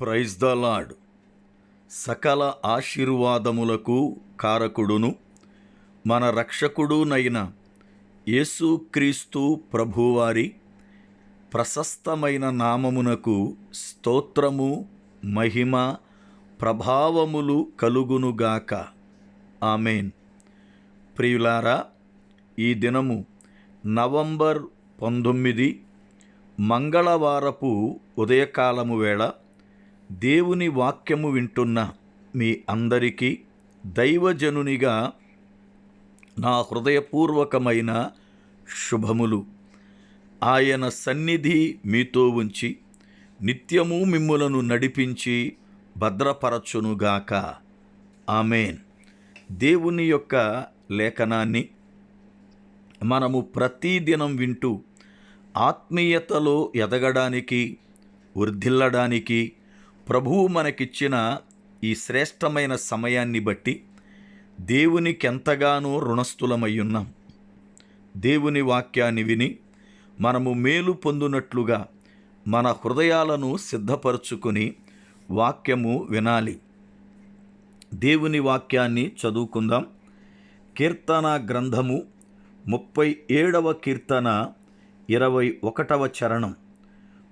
Praise the lord సకల ఆశీర్వాదములకు కారకుడును మన రక్షకుడునైన యేసుక్రీస్తు ప్రభువారి ప్రశస్తమైన నామమునకు స్తోత్రము మహిమ ప్రభావములు కలుగునుగాక ఆమెన్. ప్రియులారా ఈ దినము నవంబర్ పంతొమ్మిది మంగళవారపు ఉదయకాలము వేళ దేవుని వాక్యము వింటున్న మీ అందరికీ దైవజనునిగా నా హృదయపూర్వకమైన శుభములు. ఆయన సన్నిధి మీతో ఉంచి నిత్యము మిమ్ములను నడిపించి భద్రపరచునుగాక. ఆమెన్. దేవుని యొక్క లేఖనాన్ని మనము ప్రతిదినం వింటూ ఆత్మీయతలో ఎదగడానికి వృద్ధిల్లడానికి ప్రభువు మనకిచ్చిన ఈ శ్రేష్టమైన సమయాన్ని బట్టి దేవునికి ఎంతగానో రుణస్థులమయ్యున్నాం. దేవుని వాక్యాన్ని విని మనము మేలు పొందునట్లుగా మన హృదయాలను సిద్ధపరచుకుని వాక్యము వినాలి. దేవుని వాక్యాన్ని చదువుకుందాం. కీర్తన గ్రంథము ముప్పై ఏడవ కీర్తన ఇరవై ఒకటవ చరణం.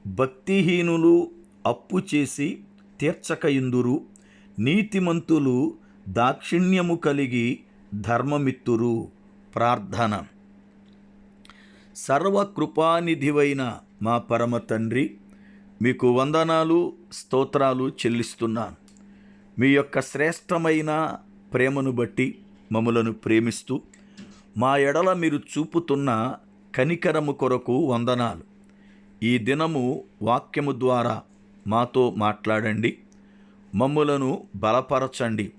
భక్తిహీనులు అప్పు చేసి తీర్చకయుందురు నీతిమంతులు దాక్షిణ్యము కలిగి ధర్మమిత్తురు. ప్రార్థన. సర్వకృపానిధివైన మా పరమ తండ్రి మీకు వందనాలు స్తోత్రాలు చెల్లిస్తున్నాను మీ యొక్క శ్రేష్టమైన ప్రేమను బట్టి మమ్మలను ప్రేమిస్తూ మా ఎడల మీరు చూపుతున్న కనికరము కొరకు వందనాలు. ఈ దినము వాక్యము ద్వారా మాతో మాట్లాడండి. మమ్ములను బలపరచండి.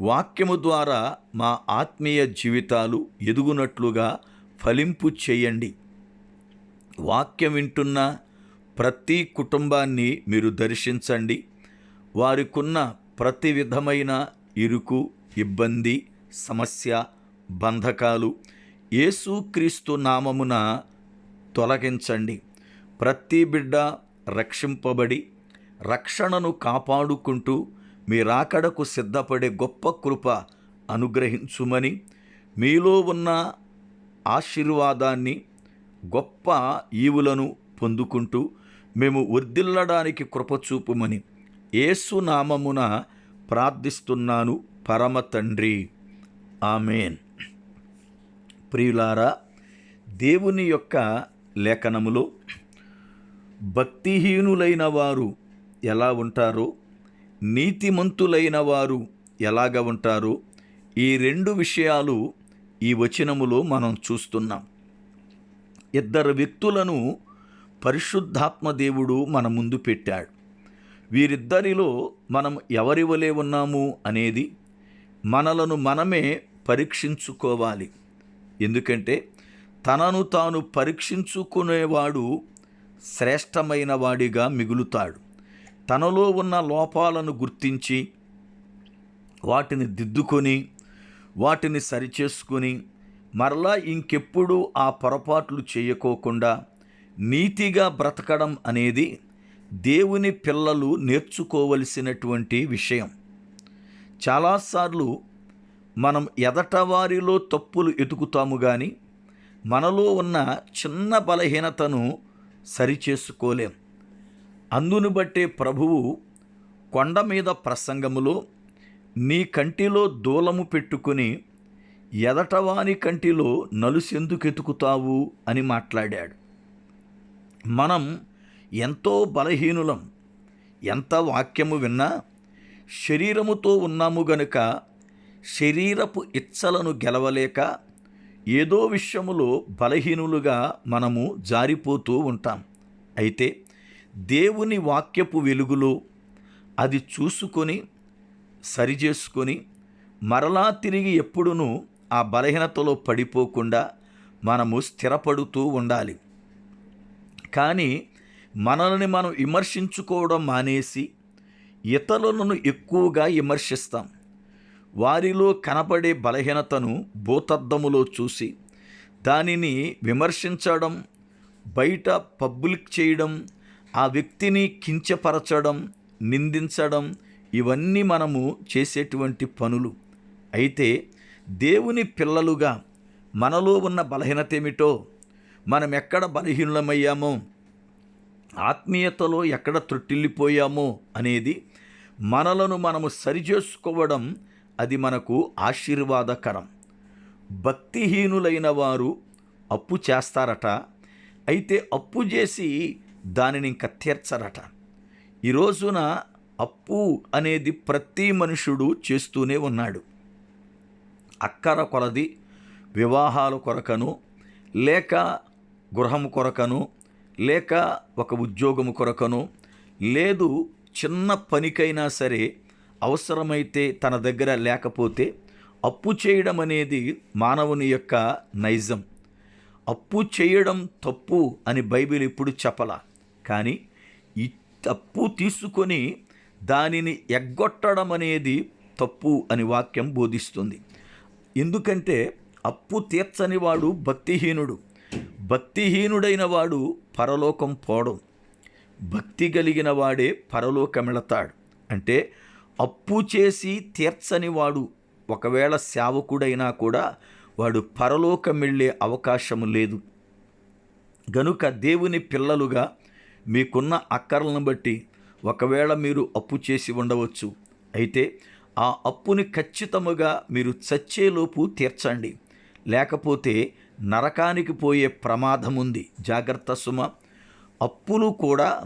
వాక్యము ద్వారా మా ఆత్మీయ జీవితాలు ఎదుగునట్లుగా ఫలింపు చేయండి. వాక్యం వింటున్న ప్రతి కుటుంబాన్ని మీరు దర్శించండి. వారికున్న ప్రతి విధమైన ఇరుకు ఇబ్బంది సమస్య బంధకాలు యేసుక్రీస్తు నామమున తొలగించండి. ప్రతి బిడ్డ రక్షింపబడి రక్షణను కాపాడుకుంటూ మీ రాకడకు సిద్ధపడే గొప్ప కృప అనుగ్రహించుమని మీలో ఉన్న ఆశీర్వాదాన్ని గొప్ప ఈవులను పొందుకుంటూ మేము వర్ధిల్లడానికి కృపచూపుమని ఏసునామమున ప్రార్థిస్తున్నాను. పరమ తండ్రి. ఆమెన్. ప్రియులారా దేవుని యొక్క లేఖనములో భక్తిహీనులైన వారు ఎలా ఉంటారో నీతిమంతులైన వారు ఎలాగ ఉంటారో ఈ రెండు విషయాలు ఈ వచనములో మనం చూస్తున్నాం. ఇద్దరు వ్యక్తులను పరిశుద్ధాత్మ దేవుడు మన ముందు పెట్టాడు. వీరిద్దరిలో మనం ఎవరి వలె ఉన్నాము అనేది మనలను మనమే పరీక్షించుకోవాలి. ఎందుకంటే తనను తాను పరీక్షించుకునేవాడు శ్రేష్టమైన వాడిగా మిగులుతాడు. తనలో ఉన్న లోపాలను గుర్తించి వాటిని దిద్దుకొని వాటిని సరిచేసుకొని మరలా ఇంకెప్పుడు ఆ పొరపాట్లు చేయకోకుండా నీతిగా బ్రతకడం అనేది దేవుని పిల్లలు నేర్చుకోవలసినటువంటి విషయం. చాలాసార్లు మనం ఎదట వారిలో తప్పులు ఎతుకుతాము కానీ మనలో ఉన్న చిన్న బలహీనతను సరిచేసుకోలేం. అందును బట్టే ప్రభువు కొండ మీద ప్రసంగములో నీ కంటిలో దూలము పెట్టుకుని ఎదటవాని కంటిలో నలుసెందుకెతుకుతావు అని మాట్లాడాడు. మనం ఎంతో బలహీనులం. ఎంత వాక్యము విన్నా శరీరముతో ఉన్నాము గనుక శరీరపు ఇచ్చలను గెలవలేక ఏదో విషయములో బలహీనులుగా మనము జారిపోతూ ఉంటాం. అయితే దేవుని వాక్యపు వెలుగులో అది చూసుకొని సరిచేసుకొని మరలా తిరిగి ఎప్పుడునూ ఆ బలహీనతలో పడిపోకుండా మనము స్థిరపడుతూ ఉండాలి. కానీ మనల్ని మనం విమర్శించుకోవడం మానేసి ఇతరులను ఎక్కువగా విమర్శిస్తాం. వారిలో కనపడే బలహీనతను భూతద్దములో చూసి దానిని విమర్శించడం బయట పబ్లిక్ చేయడం ఆ వ్యక్తిని కించపరచడం నిందించడం ఇవన్నీ మనము చేసేటువంటి పనులు. అయితే దేవుని పిల్లలుగా మనలో ఉన్న బలహీనత ఏమిటో మనం ఎక్కడ బలహీనమయ్యామో ఆత్మీయతలో ఎక్కడ త్రొట్టిల్లిపోయామో అనేది మనలను మనము సరిచేసుకోవడం అది మనకు ఆశీర్వాదకరం. భక్తిహీనులైన వారు అప్పు చేస్తారట అయితే అప్పు చేసి దానిని ఇంకా తీర్చరట. ఈ రోజున అప్పు అనేది ప్రతి మనుషుడు చేస్తూనే ఉన్నాడు. అక్కర కొలది వివాహాల కొరకను లేక గృహం కొరకను లేక ఒక ఉద్యోగము కొరకను లేదు చిన్న పనికైనా సరే అవసరమైతే తన దగ్గర లేకపోతే అప్పు చేయడం అనేది మానవుని యొక్క నైజం. అప్పు చేయడం తప్పు అని బైబిల్ ఇప్పుడు చెప్పల. కానీ ఈ తప్పు తీసుకొని దానిని ఎగ్గొట్టడం అనేది తప్పు అని వాక్యం బోధిస్తుంది. ఎందుకంటే అప్పు తీర్చని వాడు భక్తిహీనుడు. భక్తిహీనుడైన వాడు పరలోకం పోవడం భక్తి కలిగిన వాడే పరలోకమెళతాడు. అంటే అప్పు చేసి తీర్చని వాడు ఒకవేళ సేవకుడైనా కూడా వాడు పరలోకం వెళ్ళే అవకాశం లేదు. గనుక దేవుని పిల్లలుగా మీకున్న అక్కర్లను బట్టి ఒకవేళ మీరు అప్పు చేసి ఉండవచ్చు. అయితే ఆ అప్పుని ఖచ్చితముగా మీరు చచ్చేలోపు తీర్చండి. లేకపోతే నరకానికి పోయే ప్రమాదం ఉంది జాగ్రత్త సుమ. అప్పులు కూడా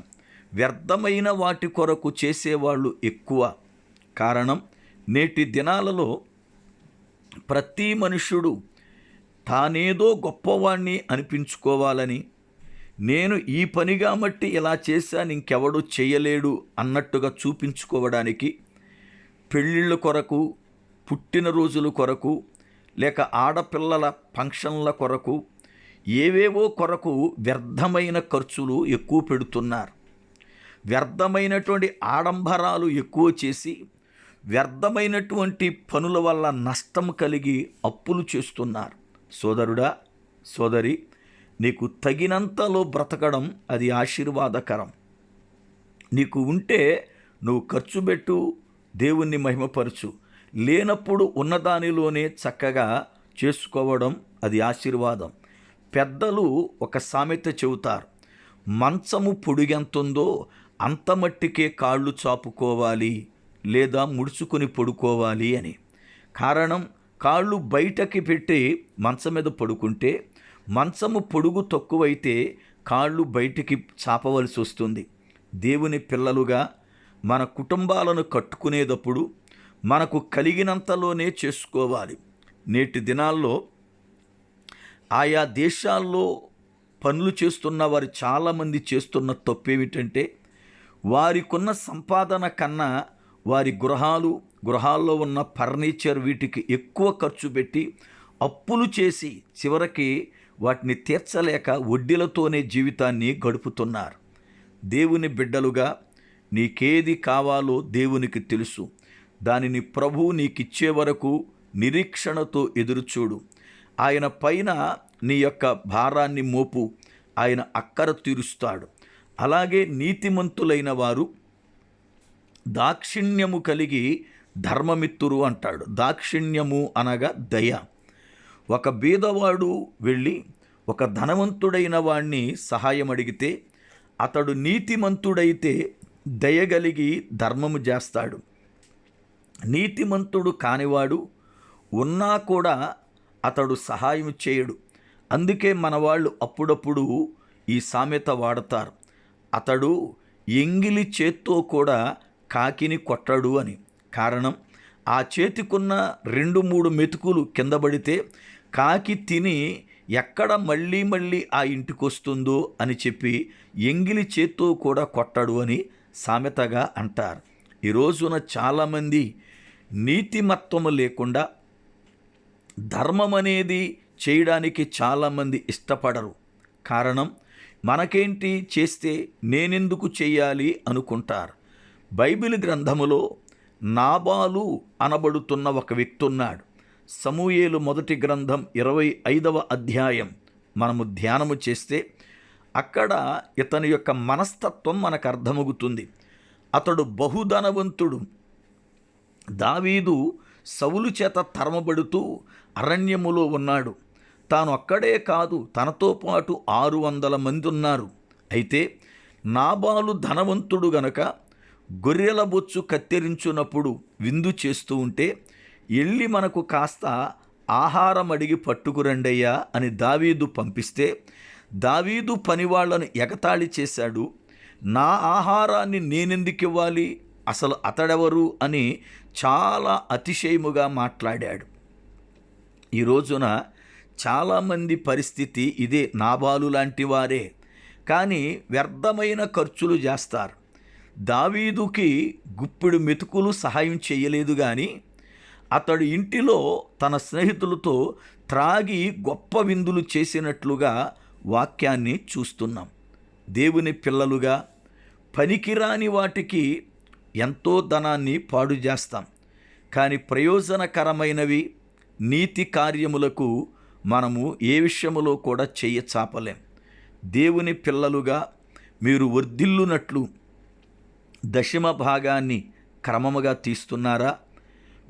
వ్యర్థమైన వాటి కొరకు చేసేవాళ్ళు ఎక్కువ. కారణం నేటి దినాలలో ప్రతి మనుష్యుడు తానేదో గొప్పవాణ్ణి అనిపించుకోవాలని నేను ఈ పనిగా మట్టి ఇలా చేశాను ఇంకెవడు చేయలేడు అన్నట్టుగా చూపించుకోవడానికి పెళ్ళిళ్ళ కొరకు పుట్టినరోజుల కొరకు లేక ఆడపిల్లల ఫంక్షన్ల కొరకు ఏవేవో కొరకు వ్యర్థమైన ఖర్చులు ఎక్కువ పెడుతున్నారు. వ్యర్థమైనటువంటి ఆడంబరాలు ఎక్కువ చేసి వ్యర్థమైనటువంటి పనుల వల్ల నష్టం కలిగి అప్పులు చేస్తున్నారు. సోదరుడా సోదరి నీకు తగినంతలో బ్రతకడం అది ఆశీర్వాదకరం. నీకు ఉంటే నువ్వు ఖర్చు పెట్టు దేవుణ్ణి మహిమపరచు. లేనప్పుడు ఉన్నదానిలోనే చక్కగా చేసుకోవడం అది ఆశీర్వాదం. పెద్దలు ఒక సామెత చెబుతారు మంచము పొడిగెంతుందో అంత మట్టికే కాళ్ళు చాపుకోవాలి. లేదా ముడుచుకొని పడుకోవాలి అని. కారణం కాళ్ళు బయటకి పెట్టి మంచం మీద పడుకుంటే మంచము పొడుగు తక్కువైతే కాళ్ళు బయటికి చాపవలసి వస్తుంది. దేవుని పిల్లలుగా మన కుటుంబాలను కట్టుకునేటప్పుడు మనకు కలిగినంతలోనే చేసుకోవాలి. నేటి దినాల్లో ఆయా దేశాల్లో పనులు చేస్తున్న వారు చాలామంది చేస్తున్న తప్పు ఏమిటంటే వారికున్న సంపాదన కన్నా వారి గృహాలు గృహాల్లో ఉన్న ఫర్నిచర్ వీటికి ఎక్కువ ఖర్చు పెట్టి అప్పులు చేసి చివరికి వాటిని తీర్చలేక వడ్డీలతోనే జీవితాన్ని గడుపుతున్నారు. దేవుని బిడ్డలుగా నీకేది కావాలో దేవునికి తెలుసు. దానిని ప్రభు నీకిచ్చే వరకు నిరీక్షణతో ఎదురుచూడు. ఆయన పైన నీ యొక్క భారాన్ని మోపు ఆయన అక్కర తీరుస్తాడు. అలాగే నీతిమంతులైన వారు దాక్షిణ్యము కలిగి ధర్మమిత్తురు అంటాడు. దాక్షిణ్యము అనగా దయ. ఒక బీదవాడు వెళ్ళి ఒక ధనవంతుడైన వాణ్ణి సహాయం అడిగితే అతడు నీతిమంతుడైతే దయగలిగి ధర్మము చేస్తాడు. నీతిమంతుడు కానివాడు ఉన్నా కూడా అతడు సహాయం చేయడు. అందుకే మన వాళ్ళు అప్పుడప్పుడు ఈ సామెత వాడతారు. అతడు ఎంగిలి చేత్తో కూడా కాకిని కొట్టడు అని. కారణం ఆ చేతికున్న రెండు మూడు మెతుకులు కింద పడితే కాకి తిని ఎక్కడ మళ్ళీ మళ్ళీ ఆ ఇంటికి వస్తుందో అని చెప్పి ఎంగిలి చేత్తో కూడా కొట్టడు అని సామెతగా అంటారు. ఈ రోజున చాలామంది నీతిమత్వము లేకుండా ధర్మం అనేది చేయడానికి చాలామంది ఇష్టపడరు. కారణం మనకేంటి చేస్తే నేనెందుకు చేయాలి అనుకుంటారు. బైబిల్ గ్రంథములో నాబాలు అనబడుతున్న ఒక వ్యక్తి ఉన్నాడు సమూయేలు మొదటి గ్రంథం ఇరవై ఐదవ అధ్యాయం మనము ధ్యానము చేస్తే అక్కడ ఇతని యొక్క మనస్తత్వం మనకు అర్థమవుతుంది అతడు బహుధనవంతుడు. దావీదు సవులు చేత తరమబడుతూ అరణ్యములో ఉన్నాడు. తాను అక్కడే కాదు తనతో పాటు ఆరు వందల మంది ఉన్నారు. అయితే నాబాలు ధనవంతుడు గనక గొర్రెల బొచ్చు కత్తిరించున్నప్పుడు విందు చేస్తూ ఉంటే వెళ్ళి మనకు కాస్త ఆహారం అడిగి పట్టుకురండయ్యా అని దావీదు పంపిస్తే దావీదు పనివాళ్ళను ఎగతాళి చేశాడు. నా ఆహారాన్ని నేనెందుకు ఇవ్వాలి అసలు అతడెవరు? అని చాలా అతిశయముగా మాట్లాడాడు. ఈ రోజున చాలామంది పరిస్థితి ఇదే నాబాలు లాంటి వారే. కానీ వ్యర్థమైన ఖర్చులు చేస్తారు దావీదుకి గుప్పిడు మెతుకులు సహాయం చేయలేదు కానీ అతడు ఇంటిలో తన స్నేహితులతో త్రాగి గొప్ప విందులు చేసినట్లుగా వాక్యాన్ని చూస్తున్నాం. దేవుని పిల్లలుగా పనికిరాని వాటికి ఎంతో ధనాన్ని పాడు చేస్తాం. కానీ ప్రయోజనకరమైనవి నీతి కార్యములకు మనము ఏ విషయములో కూడా చేయ చాపలేం. దేవుని పిల్లలుగా మీరు వర్ధిల్లునట్లు దశమ భాగాన్ని క్రమముగా తీస్తున్నారా?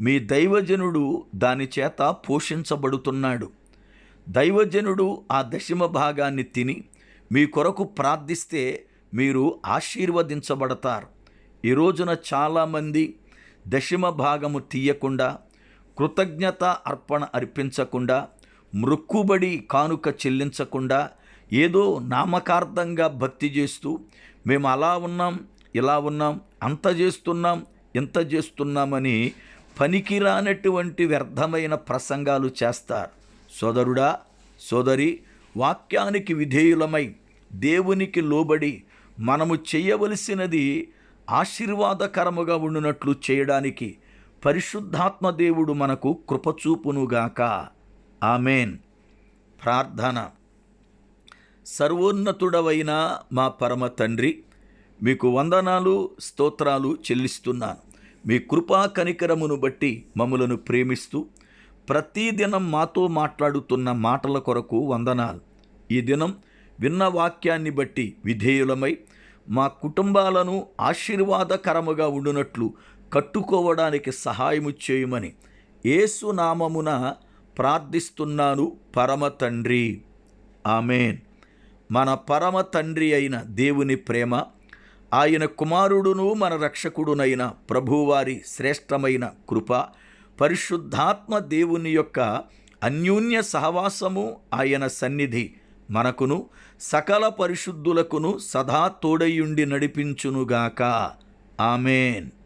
మీ దైవజనుడు దాని చేత పోషించబడుతున్నాడు. దైవజనుడు ఆ దశమ భాగాన్ని తిని మీ కొరకు ప్రార్థిస్తే మీరు ఆశీర్వదించబడతారు. ఈ రోజున చాలామంది దశమ భాగము తీయకుండా కృతజ్ఞత అర్పణ అర్పించకుండా మృక్కుబడి కానుక చెల్లించకుండా ఏదో నామకార్థంగా భక్తి చేస్తూ మేము అలా ఉన్నాం ఇలా ఉన్నాం అంత చేస్తున్నాం ఇంత చేస్తున్నామని పనికిరానటువంటి వ్యర్థమైన ప్రసంగాలు చేస్తారు. సోదరుడా సోదరి వాక్యానికి విధేయులమై దేవునికి లోబడి మనము చేయవలసినది ఆశీర్వాదకరముగా ఉండునట్లు చేయడానికి పరిశుద్ధాత్మ దేవుడు మనకు కృపచూపునుగాక. ఆమెన్. ప్రార్థన. సర్వోన్నతుడవైన మా పరమ తండ్రి మీకు వందనాలు స్తోత్రాలు చెల్లిస్తున్నాను. మీ కృపా కనికరమును బట్టి మమ్మలను ప్రేమిస్తూ ప్రతిదినం మాతో మాట్లాడుతున్న మాటల కొరకు వందనాలు. ఈ దినం విన్న వాక్యాన్ని బట్టి విధేయులమై మా కుటుంబాలను ఆశీర్వాదకరముగా ఉండునట్లు కట్టుకోవడానికి సహాయము చేయమని ఏసునామమున ప్రార్థిస్తున్నాను పరమ తండ్రి. ఆమెన్. మన పరమ తండ్రి అయిన దేవుని ప్రేమ ఆయన కుమారుడును మన రక్షకుడునైన ప్రభువారి శ్రేష్టమైన కృప పరిశుద్ధాత్మ దేవుని యొక్క అన్యోన్య సహవాసము ఆయన సన్నిధి మనకును సకల పరిశుద్ధులకును సదా తోడయుండి నడిపించునుగాక. ఆమెన్.